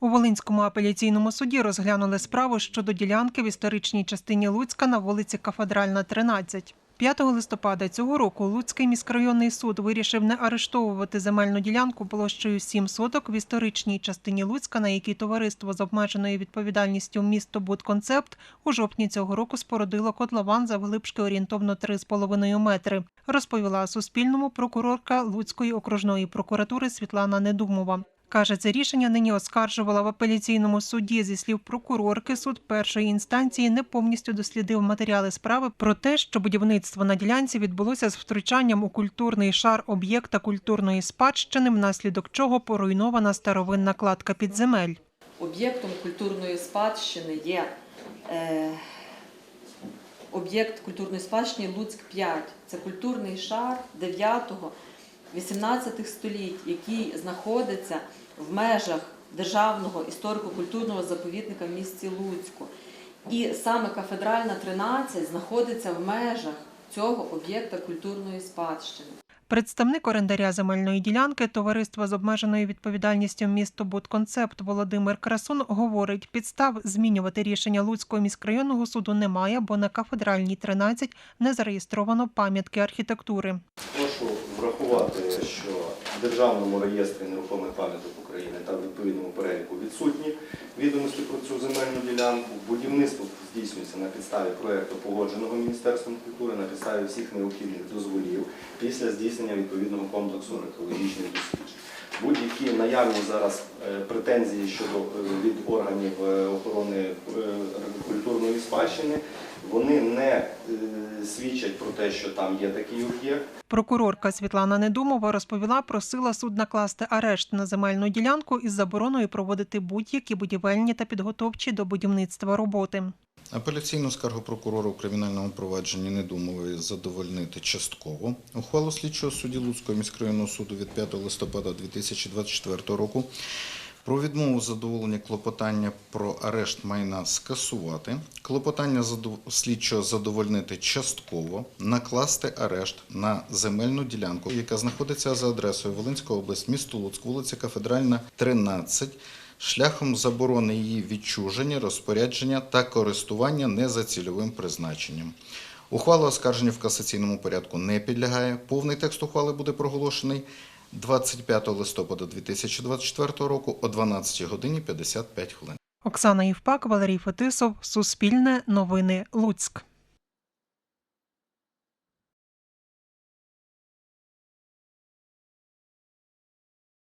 У Волинському апеляційному суді розглянули справу щодо ділянки в історичній частині Луцька на вулиці Кафедральна, 13. 5 листопада цього року Луцький міськрайонний суд вирішив не арештовувати земельну ділянку площею 7 соток в історичній частині Луцька, на якій товариство з обмеженою відповідальністю місто Будконцепт у жовтні цього року спорудило котлован завглибшки орієнтовно 3,5 метри, розповіла Суспільному прокурорка Луцької окружної прокуратури Світлана Недумова. Каже, це рішення нині оскаржувала в апеляційному суді. Зі слів прокурорки, суд першої інстанції не повністю дослідив матеріали справи про те, що будівництво на ділянці відбулося з втручанням у культурний шар об'єкта культурної спадщини, внаслідок чого поруйнована старовинна кладка підземель. Об'єктом культурної спадщини є е, об'єкт культурної спадщини Луцьк 5. Це культурний шар 9-18 століть, який знаходиться в межах державного історико-культурного заповідника в місті Луцьку. І саме кафедральна 13 знаходиться в межах цього об'єкта культурної спадщини. Представник орендаря земельної ділянки товариства з обмеженою відповідальністю місто Будконцепт Володимир Красун говорить, підстав змінювати рішення Луцького міськрайонного суду немає, бо на кафедральній 13 не зареєстровано пам'ятки архітектури. Прошу врахувати, що в Державному реєстрі нерухомих пам'яток України та в відповідному переліку відсутні відомості про цю земельну ділянку. Будівництво здійснюється на підставі проєкту погодженого Міністерством культури, на підставі всіх необхідних дозволів після здійснення відповідного комплексу археологічних досліджень. Будь-які наявні зараз е, претензії щодо е, від органів е, охорони культурної спадщини, вони не свідчать про те, що там є такий об'єкт. Прокурорка Світлана Недумова розповіла, просила суд накласти арешт на земельну ділянку із забороною проводити будь-які будівельні та підготовчі до будівництва роботи. Апеляційну скаргу прокурора у кримінальному провадженні Недумової задовольнити частково. Ухвалу слідчого судді Луцького міськрайонного суду від 5 листопада 2024 року про відмову задоволення клопотання про арешт майна скасувати, клопотання слідчого задовольнити частково, накласти арешт на земельну ділянку, яка знаходиться за адресою Волинська область, місто Луцьк, вулиця Кафедральна, 13, шляхом заборони її відчуження, розпорядження та користування не за цільовим призначенням. Ухвала оскарження в касаційному порядку не підлягає. Повний текст ухвали буде проголошений 25 листопада 2024 року о 12 годині 55 хвилин. Оксана Євпак, Валерій Фетисов, Суспільне, Новини, Луцьк.